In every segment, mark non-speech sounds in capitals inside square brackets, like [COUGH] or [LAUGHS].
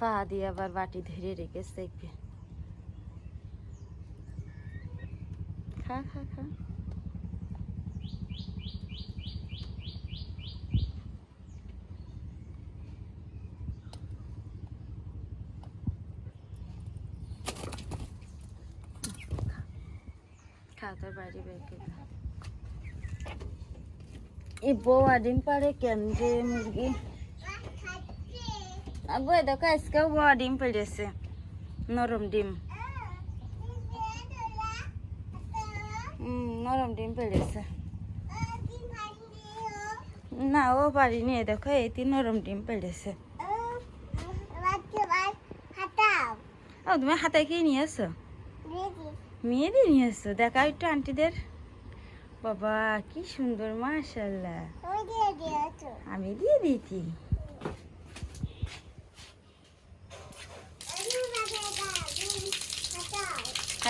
পা দিয়ে আবার বাটি ধরে রেখেছে দেখবে খা খা খা খা তোর বাড়ি বেঁকে এই বৌয়া ডিম পারে কেন যে মুরগি আবু দেখো আজকেও বড় ডিম পেড়েছে নরম ডিম নরম ডিম পেড়েছে না ও পারিনি দেখো এই তিন নরম ডিম পেড়েছে ও তুমি হাতে কি নিয়ে আসো মেয়েদের নিয়ে আসছো দেখা একটু আন্টিদের বাবা কি সুন্দর মাশাল্লাহ আমি দিয়ে দিয়েছি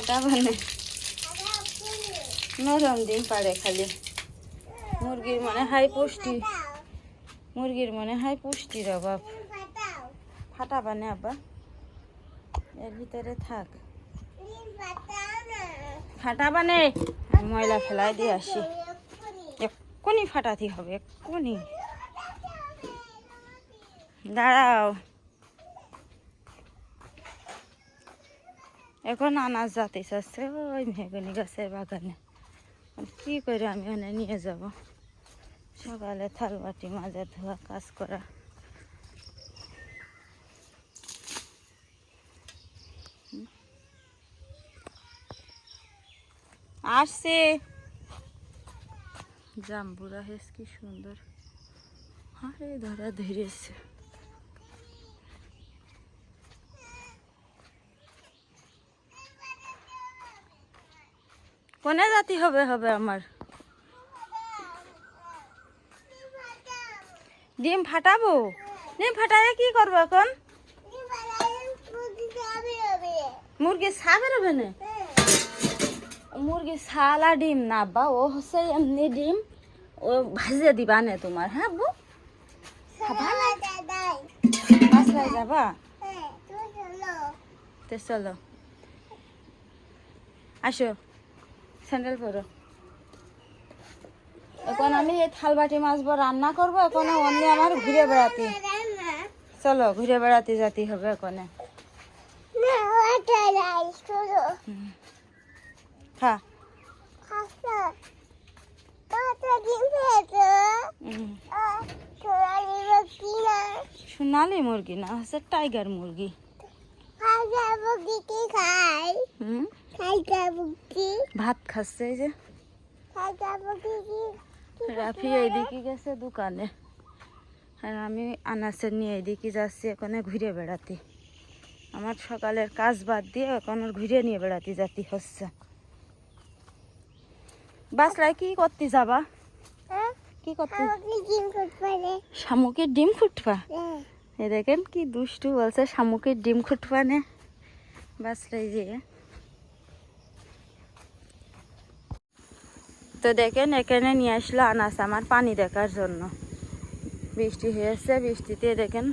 হাঁটা মানে? নরম ডিম পারে খালি। মুরগির মনে হাই পুষ্টি। মুরগির মনে হয় পুষ্টির অভাব। ফাটা বানে আব্বা। এর ভিতরে থাক। ফাটা বানে? ময়লা ফেলাই দিয়ে আসি। এক্ষুনি ফাটাতে হবে, এক্ষুনি। দাঁড়াও। এখন আনাজ যাতে চাচ্ছে ওই মেহগনি গাছের বাগানে। কি করে আমি ওখানে নিয়ে যাব। সকালে থাল বাটি মাজা ধোয়া কাজ করা। আসছে। জাম্বুরা হেস কি সুন্দর। আরে ধরা ধরেছে। কোনে জাতি হবে হবে আমার। ডিম ফাটাবো? ডিম ফাটালে কি করব এখন? মুরগি ছা বেরোবে না? মুরগি আর ডিম না, বা ও হচ্ছে এমনি ডিম, ও ভাজিয়ে দিবা নে তোমার হ্যাঁ মাছলাই যাবা? তো চলো। আসো। স্যান্ডেল পরো। এখন আমি এই থাল বাটি মাছবো রান্না করব এখন অন্য আমার ঘুরে বেড়াতে। চলো ঘুরে বেড়াতে যেতে হবে এখানে। খা। হুম। সোনালি মুরগি না? হচ্ছে টাইগার মুরগি। ভাত খাচ্ছে এই যে। রাফি এইদিকে গেছে দোকানে। আর আমি আনাসের নিয়ে এইদিকে যাচ্ছি এখানে ঘুরে বেড়াতে। আমার সকালের কাজ বাদ দিয়ে এখন ঘুরে নিয়ে বেড়াতে যাতে হচ্ছে। বাসরায় কি করতে যাবা? কি করতে? শামুকের ডিম ফুটবা এ দেখেন কি দুষ্টু বলছে, শামুকের ডিম ফুটবা নে বাসরাই যে। তো দেখেন, এখানে নিয়ে আসলো আনাস আমার পানি দেখার জন্য। বৃষ্টি হয়েছে, বৃষ্টিতে দেখেন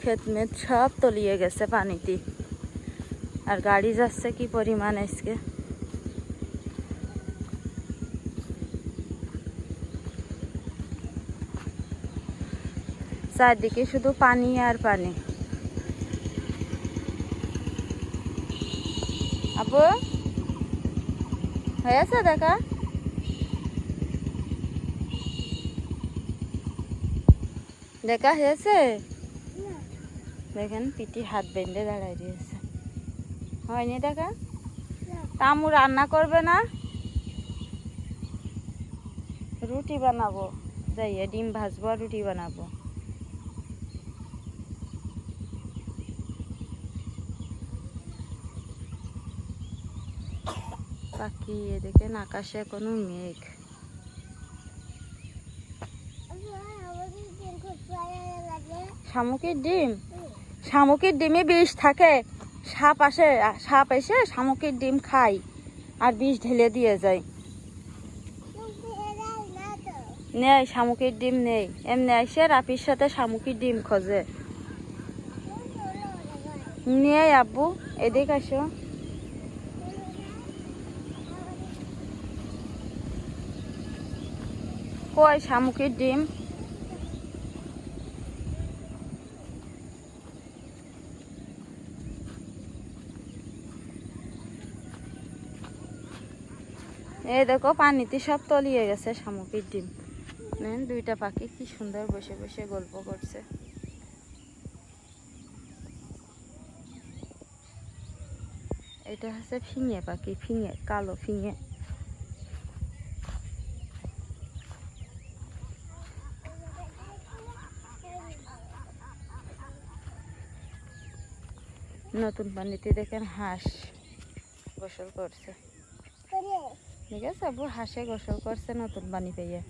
ক্ষেত মেত সব তলিয়ে গেছে পানিতে। আর গাড়ি যাচ্ছে কি পরিমাণ আজকে? চারদিকে শুধু পানি আর পানি। আপু? হয়েছে দেখা? দেখা হয়েছে? দেখেন, পিটি হাত বেঁধে দাঁড়াই দিয়েছে হয়নি দেখা? তামু রান্না করবে না? রুটি বানাবো। যাইয়ে ডিম ভাজবো আর রুটি বানাবো। পাখি এ দেখেন আকাশে কোনো মেঘ। শামুকের ডিম? শামুকের ডিমে বিষ থাকে। সাপ আসে, সাপ এসে শামুকের ডিম খাই আর বিষ ঢেলে দিয়ে যায়। নেই, শামুকের ডিম নেই। এমনি এসে রাপির সাথে শামুকের ডিম খোঁজে। নিয়ে আব্বু, এদিক আসো কই শামুকের ডিম? এই দেখো, পানিতে সব তলিয়ে গেছে শামুকের ডিম। নেন, দুইটা পাখি কি সুন্দর বসে বসে গল্প করছে। এটা হচ্ছে ফিঙে পাখি, ফিঙে, কালো ফিঙে। নতুন পানিতে দেখেন হাঁস গোসল করছে। ঠিক আছে আবু হাঁসে গোসল করছে নতুন পানি পেয়ে।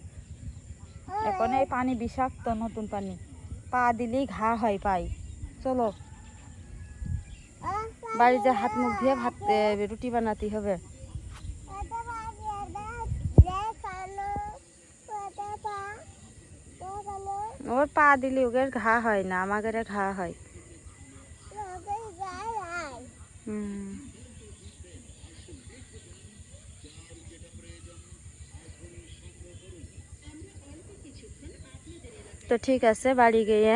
এখন এই পানি বিষাক্ত নতুন পানি। পা দিলেই ঘা হয় পাই। চলো। বাড়িতে হাত মুখ দিয়ে ভাত রুটি বানাতে হবে। ওর পা দিলে ওদের ঘা হয় না আমাদের ঘা হয়। তো ঠিক আছে, বাড়ি গিয়ে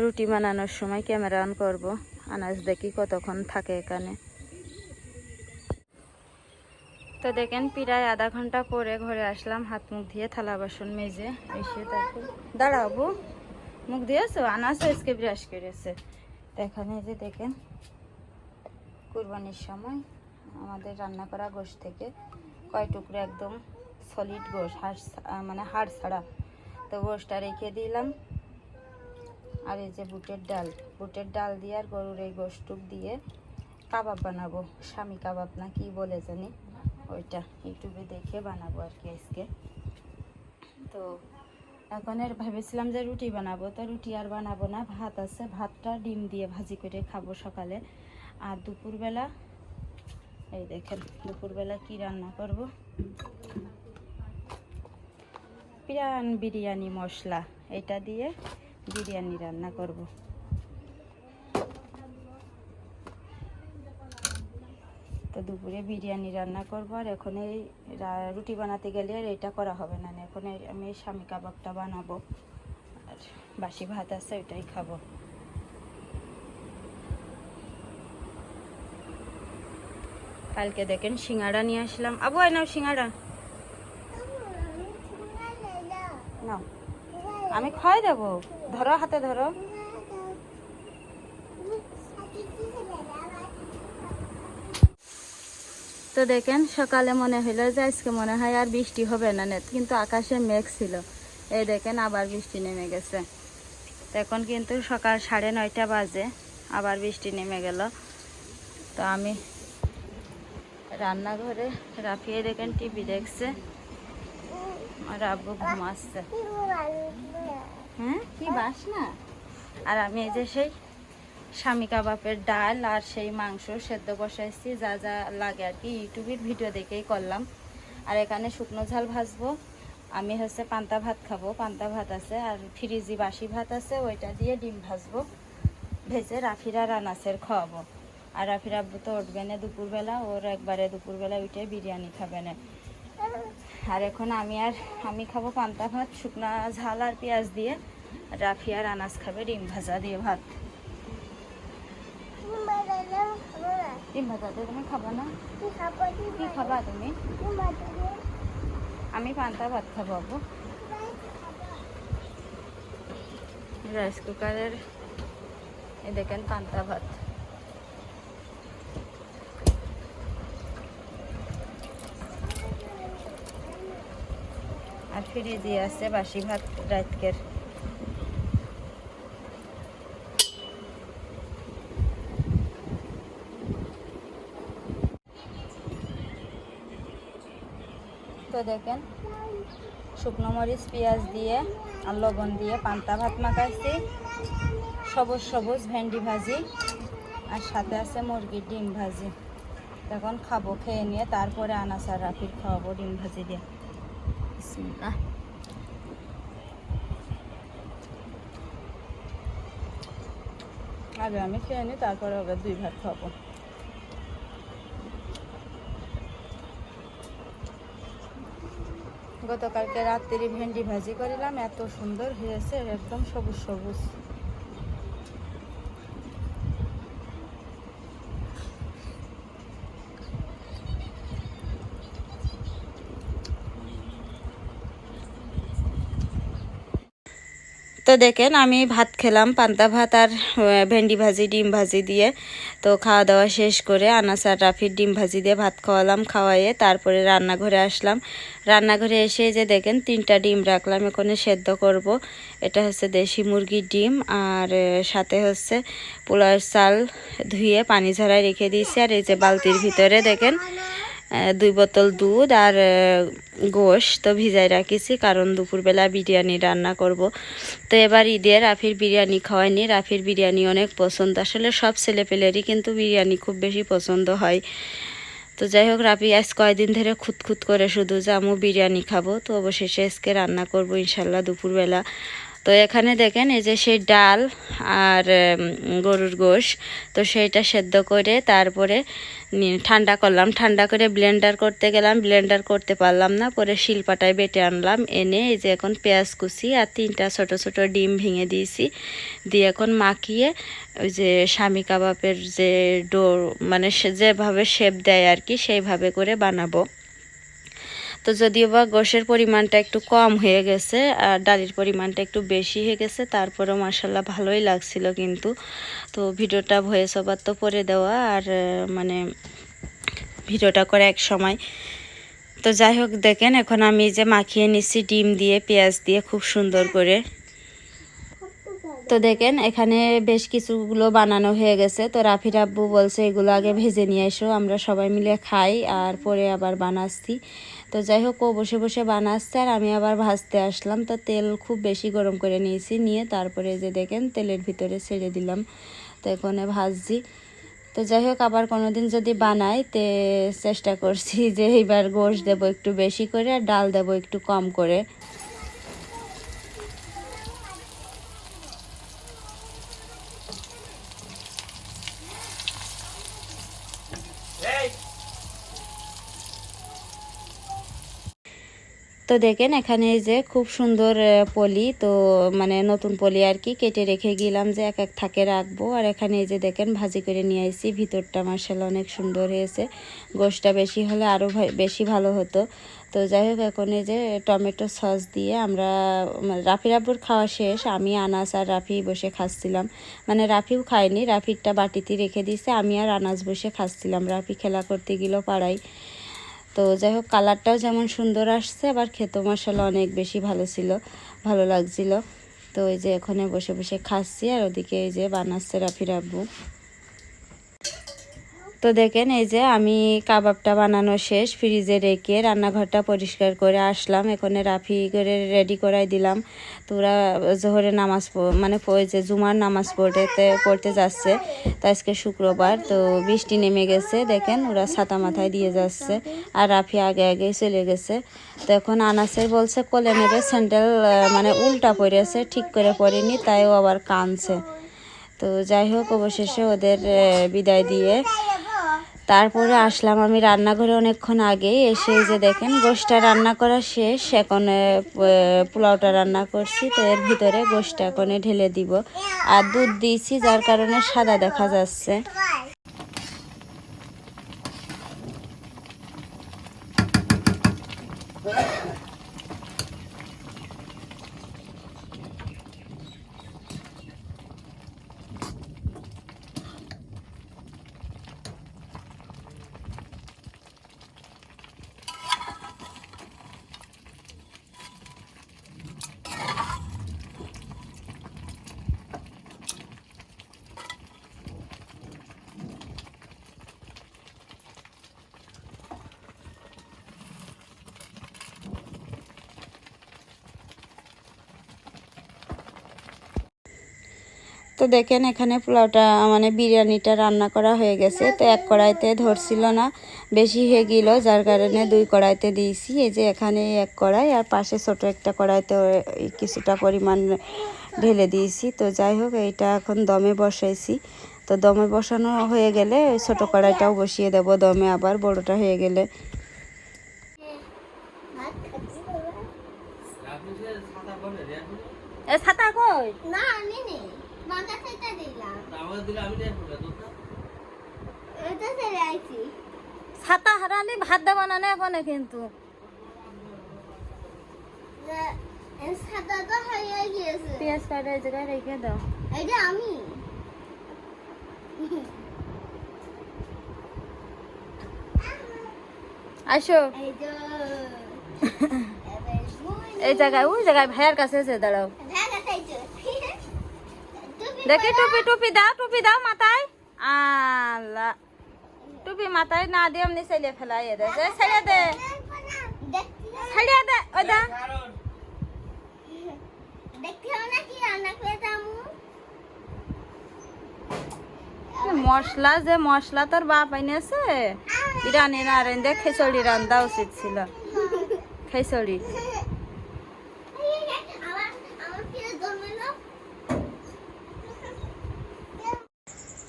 রুটি বানানোর সময় ক্যামেরা অন করব। আনাজ দেখি কতক্ষণ থাকে এখানে। তো দেখেন, প্রায় আধা ঘণ্টা পরে ঘরে আসলাম, হাত মুখ দিয়ে থালা বাসন মেজে এসে তারপর দাঁড়াবো। মুখ দিয়েছ আনাজ আজকে ব্রাশ করেছে। এখানে যে দেখেন কুরবানির সময় আমাদের রান্না করা গোশ থেকে কয় টুকরো একদম সলিড গোশ, হাড় মানে হাড় ছাড়া। তো গোশটা রেখে দিলাম। আর এই যে বুটের ডাল বুটের ডাল দিয়ে আর গরুর এই গোশটুক দিয়ে কাবাব বানাবো। স্বামী কাবাব না কি বলে জানি? ওইটা ইউটিউবে দেখে বানাবো আর কি আজকে। তো এখন আর ভেবেছিলাম যে রুটি বানাবো, তো রুটি আর বানাবো না। ভাত আছে, ভাতটা ডিম দিয়ে ভাজি করে খাব সকালে। আর দুপুরবেলা, এই দেখেন দুপুরবেলা কি রান্না করব? পিরান বিরিয়ানি মশলা, এটা দিয়ে বিরিয়ানি রান্না করব। তো দুপুরে বিরিয়ানি রান্না করব, আর এখন এই রুটি বানাতে গেলে আর এটা করা হবে না এখন আমি স্বামী কাবাবটা বানাবো, আর বাসি ভাত আছে ওইটাই খাব। কালকে দেখেন সিঙ্গাড়া নিয়ে আসলাম। আবু আয় নাও সিঙ্গাড়া নাও। আমি খাই দেবো। ধরো হাতে ধরো। তো দেখেন সকালে মনে হলো যে আজকে মনে হয় আর বৃষ্টি হবে না net, কিন্তু আকাশে মেঘ ছিল। এই দেখেন আবার বৃষ্টি নেমে গেছে। এখন কিন্তু সকাল সাড়ে নয়টা বাজে আবার বৃষ্টি নেমে গেল। তো আমি রান্নাঘরে রাফিয়ে দেখেন টিভি দেখছে আর আব্বু ঘুমাচ্ছে। হ্যাঁ? কি বাস না আর আমি এই যে সেই স্বামী কাবাবের ডাল আর সেই মাংস সেদ্ধ বসাইছি, যা যা লাগে আর কি। ইউটিউবের ভিডিও দেখেই করলাম। আর এখানে শুকনো ঝাল ভাজবো। আমি হচ্ছে পান্তা ভাত খাব। পান্তা ভাত আছে আর ফ্রিজি বাসি ভাত আছে, ওইটা দিয়ে ডিম ভাজবো। ভেজে রাফিরা রানাসের খাওয়াবো। আর রাফির আব্বু তো উঠবে না দুপুরবেলা ওর একবারে দুপুরবেলা উঠে বিরিয়ানি খাবে না। আর এখন আমি আর আমি খাব পান্তা ভাত শুকনা ঝাল আর পেঁয়াজ দিয়ে। রাফি আর আনাজ খাবে ডিম ভাজা দিয়ে ভাত। ডিম ভাজা দিয়ে তুমি খাবা না? কি খাবা তুমি? আমি পান্তা ভাত খাব আব্বু। রাইস কুকারের দেখেন পান্তা ভাত আর ফ্রিজে আছে বাসি ভাত রাতকের তো দেখেন, শুকনো মরিচ, পেঁয়াজ দিয়ে আর লবণ দিয়ে পান্তা ভাত মাখাইছি। সবুজ সবুজ ভেন্ডি ভাজি আর সাথে আছে মুরগির ডিম ভাজি। তখন খাব, খেয়ে নিয়ে তারপরে আনাসার রাফির খাওয়াবো ডিম ভাজি দিয়ে। বিসমিল্লাহ আগে আমি খেয়ে নিই তারপরে ওকে দুই ভাত খাব গতকালকে রাত্রি ভেন্ডি ভাজি করিলাম এত সুন্দর হয়েছে একদম সবুজ সবুজ তো দেখেন আমি ভাত খেলাম, পান্তা ভাত আর ভেন্ডি ভাজি, ডিম ভাজি দিয়ে। তো খাওয়া দাওয়া শেষ করে আনাস আর রাফির ডিম ভাজি দিয়ে ভাত খাওয়ালাম, খাওয়াইয়ে তারপরে রান্নাঘরে আসলাম। রান্নাঘরে এসে যে দেখেন তিনটা ডিম রাখলাম, এখানে সেদ্ধ করব। এটা হচ্ছে দেশি মুরগির ডিম আর সাথে হচ্ছে পোলার চাল ধুয়ে পানি ঝরায় রেখে দিয়েছি। আর এই যে বালতির ভিতরে দেখেন দুই বোতল দুধ আর গোশ তো ভিজাই রাখিছি, কারণ দুপুরবেলা বিরিয়ানি রান্না করব। তো এবার ঈদে রাফির বিরিয়ানি খাওয়াইনি। রাফির বিরিয়ানি অনেক পছন্দ। আসলে সব ছেলেপেলেরই কিন্তু বিরিয়ানি খুব বেশি পছন্দ হয়। তো যাই হোক, রাফি আজ কয়দিন ধরে খুঁতখুত করে শুধু যে আমু বিরিয়ানি খাব, তো অবশেষে আজকে রান্না করব ইনশাল্লাহ দুপুরবেলা। তো এখানে দেখেন এই যে সেই ডাল আর গরুর গোশ। তো সেইটা সেদ্ধ করে তারপরে ঠান্ডা করলাম। ঠান্ডা করে ব্লেন্ডার করতে গেলাম। ব্লেন্ডার করতে পারলাম না। পরে শিলপাটায় বেটে আনলাম। এনে এই যে এখন পেঁয়াজ কুচি আর তিনটা ছোট ছোট ডিম ভেঙে দিয়েছি। দিয়ে এখন মাখিয়ে ওই যে স্বামী কাবাবের যে ডো মানে যেভাবে শেপ দেয় আর কি, সেইভাবে করে বানাবো। তো যদিও বা গোশের পরিমাণটা একটু কম হয়ে গেছে, আর ডালির পরিমাণটা একটু বেশি হয়ে গেছে, তারপরেও মার্শাল্লাহ ভালোই লাগছিল কিন্তু। তো ভিডিওটা ভয়েস ওভার তো পরে দেওয়া, আর মানে ভিডিওটা করে এক সময়। তো যাই হোক, দেখেন এখন আমি যে মাখিয়ে নিচ্ছি, ডিম দিয়ে, পেঁয়াজ দিয়ে খুব সুন্দর করে। তো দেখেন এখানে বেশ কিছুগুলো বানানো হয়ে গেছে। তো রাফির আব্বু বলছে, এগুলো আগে ভেজে নিয়ে এসো, আমরা সবাই মিলে খাই, আর পরে আবার বানাচ্ছি। তো যাই হোক, ও বসে বসে বানাচ্ছে আর আমি আবার ভাজতে আসলাম। তো তেল খুব বেশি গরম করে নিয়েছি, নিয়ে তারপরে যে দেখেন তেলের ভিতরে ছেড়ে দিলাম। তো এখানে ভাজছি। তো যাই হোক, আবার কোনো দিন যদি বানাই তে চেষ্টা করছি যে এইবার গোশ দেবো একটু বেশি করে আর ডাল দেবো একটু কম করে। তো দেখেন, এখানে এই যে খুব সুন্দর পলি। তো মানে নতুন পলি আর কি কেটে রেখে গেলাম যে এক এক থাকে রাখব। আর এখানে এই যে দেখেন, ভাজি করে নিয়ে আসছি ভিতরটা মার্শাল্লাহ অনেক সুন্দর হয়েছে। গোশটা বেশি হলে আরও বেশি ভালো হতো। তো যাই হোক, এখন এই যে টমেটো সস দিয়ে আমরা রাফি রাব্বুর খাওয়া শেষ। আমি, আনাস আর রাফি বসে খাচ্ছিলাম। মানে রাফিও খায়নি, রাফিরটা বাটিতে রেখে দিয়েছে। আমি আর আনাস বসে খাচ্ছিলাম। রাফি খেলা করতে গেলেও পাড়ায়। তো যাই হোক কালারটাও যেমন সুন্দর আসছে, আবার খেতে মশলা অনেক বেশি ভালো ছিল, ভালো লাগছিল। তো এই যে এখানে বসে বসে খাচ্ছি, আর ওদিকে এই যে বানাচ্ছে রাফির আব্বু তো দেখেন, এই যে আমি কাবাবটা বানানো শেষ, ফ্রিজে রেখে রান্নাঘরটা পরিষ্কার করে আসলাম। এখানে রাফি করে রেডি করাই দিলাম। তো ওরা জোহরে নামাজ মানে যে জুমার নামাজ পড়তে পড়তে যাচ্ছে। তো আজকে শুক্রবার, তো বৃষ্টি নেমে গেছে। দেখেন, ওরা ছাতা মাথায় দিয়ে যাচ্ছে আর রাফি আগে আগে চলে গেছে। তো এখন আনাসের বলছে, কোলে নেবে স্যান্ডেল মানে উল্টা পড়েছে ঠিক করে পড়েনি তাইও আবার কানছে। তো যাই হোক, অবশেষে ওদের বিদায় দিয়ে তারপরে আসলাম আমি রান্নাঘরে অনেকক্ষণ আগে, এসে যে দেখেন গোষ্ঠটা রান্না করা শেষ, এখন পোলাওটা রান্না করছি, তো এর ভিতরে গোষ্ঠটা এখন ঢেলে দিব। আর দুধ দিয়েছি, যার কারণে সাদা দেখা যাচ্ছে। তো দেখেন এখানে পোলাওটা মানে বিরিয়ানিটা রান্না করা হয়ে গেছে। তো এক কড়াইতে ধরছিল না বেশি হয়ে গেল যার কারণে দুই কড়াইতে দিয়েছি। এই যে এখানে এক কড়াই আর পাশে ছোট একটা কড়াইতে কিছুটা পরিমাণ ঢেলে দিয়েছি। তো যাই হোক এইটা এখন দমে বসাইছি। তো দমে বসানো হয়ে গেলে ওই ছোটো কড়াইটাও বসিয়ে দেবো দমে আবার বড়টা হয়ে গেলে। এ ছাতা কই? না আমি নেই মাথা থেকে দিলাম। এটা ছেড়ে আইছি ছাতা হারালে ভাত দেবো না এখন কিন্তু। যে- তো হয়ে গিয়েছে। পেঁয়াজ কাটা এই জায়গায় রেখে দাও। এটা আমি। আসো। এই [LAUGHS] জায়গায় ওই জায়গায় ভাইয়ার কাছে এসে দাঁড়াও। দেখা টুপি টুপি দাও টুপি দাও মাথায়। আল্লাহ। টুপি মাথায় না দিয়ে এমনি ছেলে ফেলাই দে ছেলে দে। ছেড়ে দে ওই দা। মশলা, যে মশলা তোর বাপ আইনেছে বিরিয়ানি না রেন্দে খিচুড়ি রান্দা উচিত ছিল। খিচুড়ি আমার আমার ফিরে জন্মালো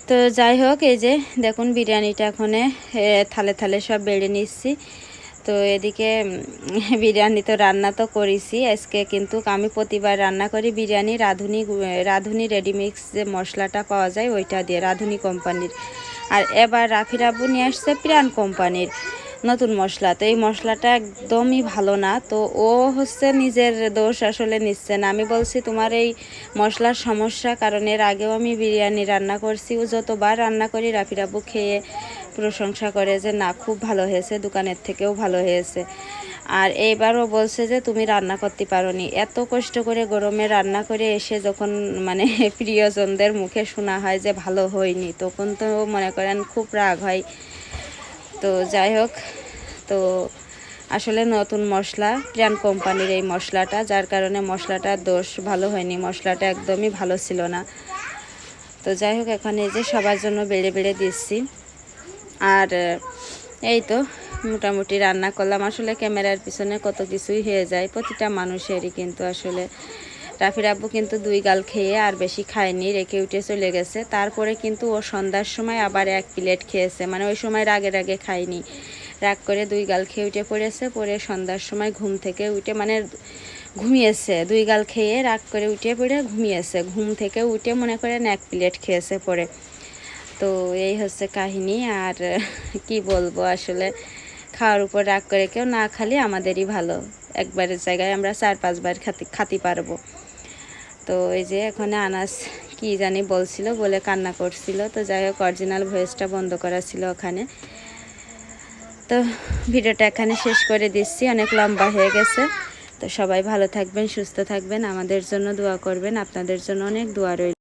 তো যাই হোক, এই যে দেখুন বিরিয়ানিটা এখন থালে থালে সব বেড়ে নিচ্ছি। তো এদিকে বিরিয়ানি তো রান্না তো করেছি। আজকে কিন্তু আমি প্রতিবার রান্না করি বিরিয়ানি। রাঁধুনি রাধুনি রেডিমিক্স যে মশলাটা পাওয়া যায়, ওইটা দিয়ে রাঁধুনি কোম্পানির আর এবার রাফি রাবু নিয়ে আসছে প্রাণ কোম্পানির নতুন মশলা। তো এই মশলাটা একদমই ভালো না। তো ও হচ্ছে নিজের দোষ আসলে নিচ্ছে না। আমি বলছি, তোমার এই মশলার সমস্যা কারণ এর আগেও আমি বিরিয়ানি রান্না করছি। ও যতবার রান্না করি রাফি রাবু খেয়ে প্রশংসা করে যে, না, খুব ভালো হয়েছে, দোকানের থেকেও ভালো হয়েছে। আর এইবারও বলছে যে, তুমি রান্না করতে পারোনি। এত কষ্ট করে গরমে রান্না করে এসে যখন মানে [LAUGHS] প্রিয়জনদের মুখে শোনা হয় যে, ভালো হয়নি, তখন তো মনে করেন খুব রাগ হয়। তো যাই হোক, তো আসলে নতুন মশলা, প্রাণ কোম্পানির এই মশলাটা, যার কারণে মশলাটার দোষ ভালো হয়নি, মশলাটা একদমই ভালো ছিল না। তো যাই হোক, এখানে যে সবার জন্য বেড়ে বেড়ে দিচ্ছি। আর, এই তো মোটামুটি রান্না করলাম। আসলে ক্যামেরার পিছনে কত কিছুই হয়ে যায়, প্রতিটা মানুষেরই কিন্তু আসলে রাফির আব্বু কিন্তু দুই গাল খেয়ে আর বেশি খায়নি, রেখে উঠে চলে গেছে। তারপরে কিন্তু ও সন্ধ্যার সময় আবার এক প্লেট খেয়েছে। মানে ওই সময় রাগের রাগে খায়নি। রাগ করে দুই গাল খেয়ে উঠে পড়েছে। পরে সন্ধ্যার সময় ঘুম থেকে উঠে মানে ঘুমিয়েছে। দুই গাল খেয়ে রাগ করে উঠে পড়ে ঘুমিয়েছে। ঘুম থেকে উঠে মনে করেন এক প্লেট খেয়েছে পরে। তো এই হচ্ছে কাহিনী। আর কি বলব আসলে? খাওয়ার উপর রাগ করে কেউ না খালি আমাদেরই ভালো। একবারের জায়গায় আমরা চার পাঁচবার খাতি খাতি পারব। তো এই যে এখানে আনাস কি জানি বলছিল, বলে কান্না করছিল। তো যাই হোক অরিজিনাল ভয়েসটা বন্ধ করা ছিল ওখানে। তো ভিডিওটা এখানে শেষ করে দিচ্ছি, অনেক লম্বা হয়ে গেছে। তো সবাই ভালো থাকবেন, সুস্থ থাকবেন। আমাদের জন্য দোয়া করবেন। আপনাদের জন্য অনেক দোয়া রইল।